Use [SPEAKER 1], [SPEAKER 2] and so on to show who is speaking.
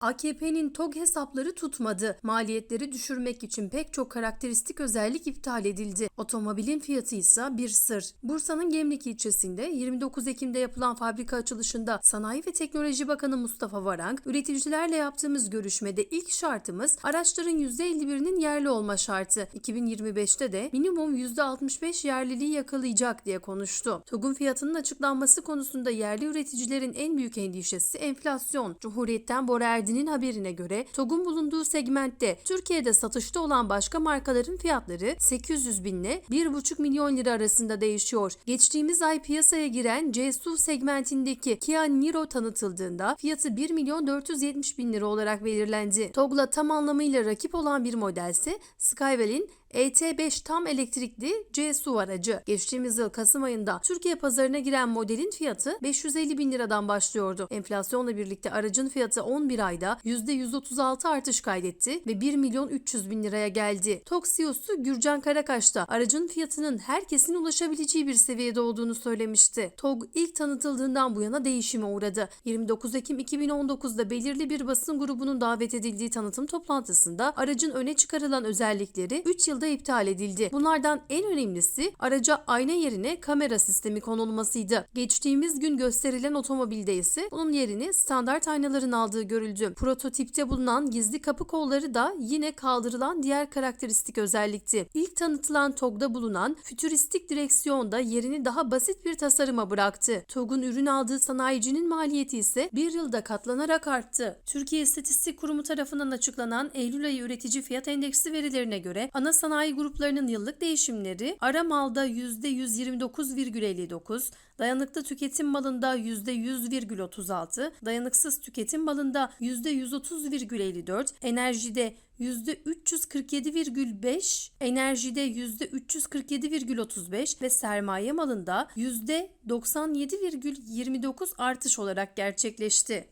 [SPEAKER 1] AKP'nin TOG hesapları tutmadı. Maliyetleri düşürmek için pek çok karakteristik özellik iptal edildi. Otomobilin fiyatı ise bir sır. Bursa'nın Gemlik ilçesinde 29 Ekim'de yapılan fabrika açılışında Sanayi ve Teknoloji Bakanı Mustafa Varank, üreticilerle yaptığımız görüşmede ilk şartımız araçların %51'inin yerli olma şartı. 2025'te de minimum %65 yerliliği yakalayacak diye konuştu. TOG'un fiyatının açıklanması konusunda yerli üreticilerin en büyük endişesi enflasyon. Cumhuriyet'ten Bora Erdi'nin haberine göre TOG'un bulunduğu segmentte Türkiye'de satışta olan başka markaların fiyatları 800 bin ile 1,5 milyon lira arasında değişiyor. Geçtiğimiz ay piyasaya giren CSUV segmentindeki Kia Niro tanıtıldığında fiyatı 1 milyon 470 bin lira olarak belirlendi. TOG'la tam anlamıyla rakip olan bir modelse Skywell'in ET5 tam elektrikli C-SUV aracı. Geçtiğimiz yıl Kasım ayında Türkiye pazarına giren modelin fiyatı 550 bin liradan başlıyordu. Enflasyonla birlikte aracın fiyatı 11 ayda %136 artış kaydetti ve 1 milyon 300 bin liraya geldi. TOG CEO'su Gürcan Karakaş da aracın fiyatının herkesin ulaşabileceği bir seviyede olduğunu söylemişti. TOG ilk tanıtıldığından bu yana değişime uğradı. 29 Ekim 2019'da belirli bir basın grubunun davet edildiği tanıtım toplantısında aracın öne çıkarılan özellikleri 3 yılda iptal edildi. Bunlardan en önemlisi araca ayna yerine kamera sistemi konulmasıydı. Geçtiğimiz gün gösterilen otomobilde ise bunun yerini standart aynaların aldığı görüldü. Prototipte bulunan gizli kapı kolları da yine kaldırılan diğer karakteristik özellikti. İlk tanıtılan TOG'da bulunan fütüristik direksiyon da yerini daha basit bir tasarıma bıraktı. TOG'un ürün aldığı sanayicinin maliyeti ise bir yılda katlanarak arttı. Türkiye İstatistik Kurumu tarafından açıklanan Eylül ayı üretici fiyat endeksi verilerine göre ana sanayi gruplarının yıllık değişimleri ara malda %129,59, dayanıklı tüketim malında %100,36, dayanıksız tüketim malında %130,54, enerjide %347,5, enerjide %347,35 ve sermaye malında %97,29 artış olarak gerçekleşti.